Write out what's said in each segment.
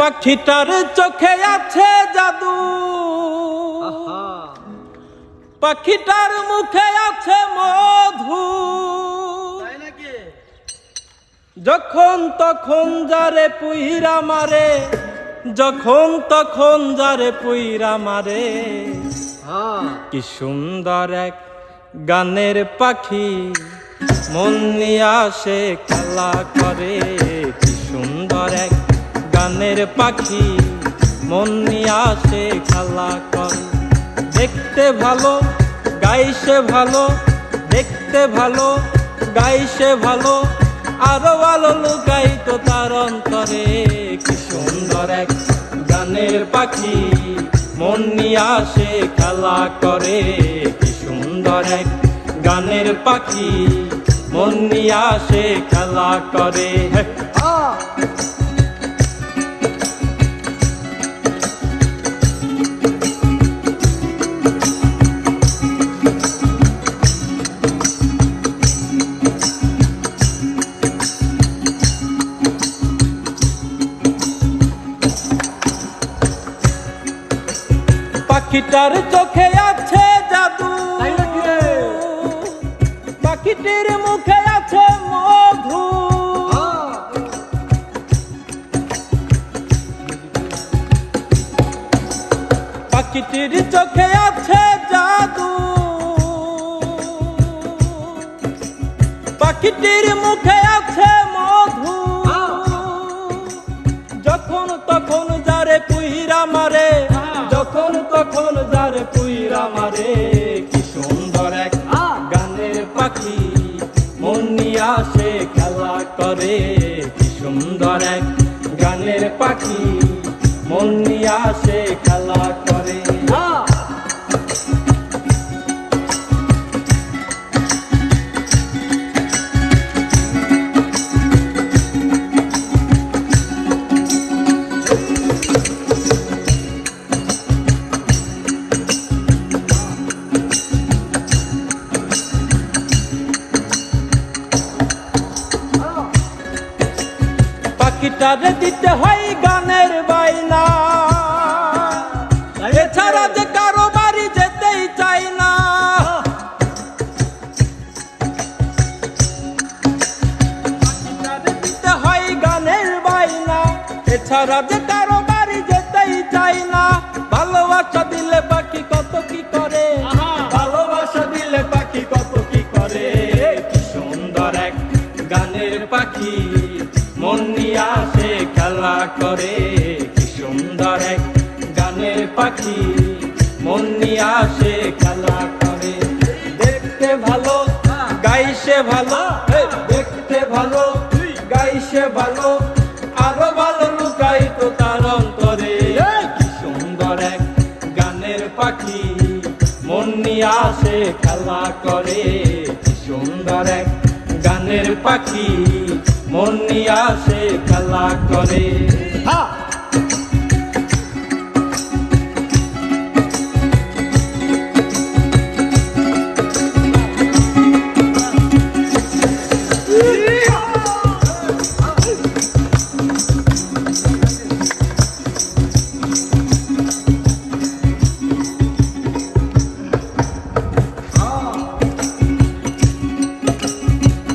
পাখিটার চোখে আছে জাদু। পাখিটার মুখে আছে মধু। যখন তখন যারে পুইরা মারে যখন তখন যারে পুইরা মারে। কি সুন্দর এক গানের পাখি মন নিয়ে আসে খেলা করে। গানের পাখি, মন নিয়ে আসে খেলা করে। দেখতে ভালো গাইছে ভালো, দেখতে ভালো গাইছে ভালো। আরও ভালো লুকাই তো তার অন্তরে, কি সুন্দর এক গানের পাখি। মন নিয়ে আসে খেলা করে, কি সুন্দর এক গানের পাখি। মন নিয়ে আসে খেলা করে হ্যাঁ পাখিটার চোখে আছে জাদু? পাখিটির মুখে আছে মধু। পাখিটির চোখে আছে জাদু। পাখিটির মুখে আছে করে কি সুন্দর এক গানের পাখি। মন নিয়ে পাখিটারে দিতে হয় গানের বাইনা এছাড়া যে কারও বাড়ি যেতেই চাই না। দিতে হয় গানের বাইনা এছাড়া যে কারও বাড়ি যেতেই চাই না। ভালোবাসা দিলে পাখি কত কি করে? ভালোবাসা দিলে পাখি কত কি করে? কি সুন্দর এক গানের পাখি। মন নিয়ে আসে খেলা করে কি সুন্দর এক গানের পাখি। মন নিয়ে আসে খেলা করে। দেখতে ভালো গাইছে ভালো দেখতে ভালো গাইছে ভালো। আরও ভালো লুকাই তো তার অন্তরে। কি সুন্দর এক গানের পাখি। মন নিয়ে আসে খেলা করে কি সুন্দর এক গানের পাখি। মন নিয়ে আসে খেলা করে। হ্যাঁ।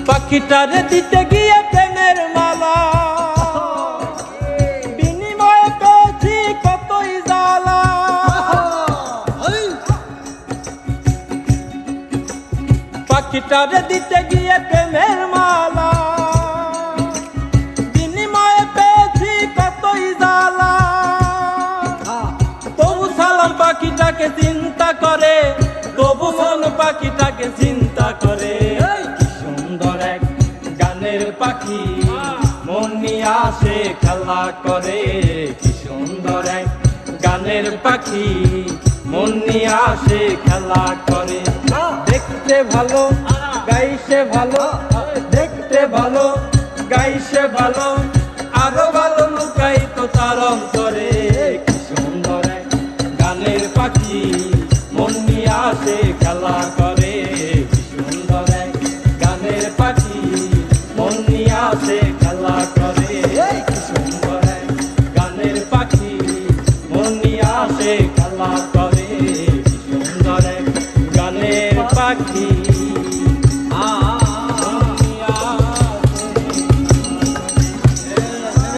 পাখিটারে দিতে গিয়ে প্রেমের মালা বিনিময়ে পেয়েছি কতই জ্বালা পাখিটারে দিতে গিয়ে প্রেমের মালা। বিনিময়ে পেয়েছি কতই জ্বালা তবু সালাম পাখিটাকে চিন্তা করে তবু মন পাখিটাকে চিন্তা করে। সুন্দর এক গানের পাখি। নিয়ে আসে খেলা করে, কি সুন্দর এক গানের পাখি। মন নিয়ে আসে খেলা করে। দেখতে ভালো, গাইছে ভালো, দেখতে ভালো, গাইছে ভালো।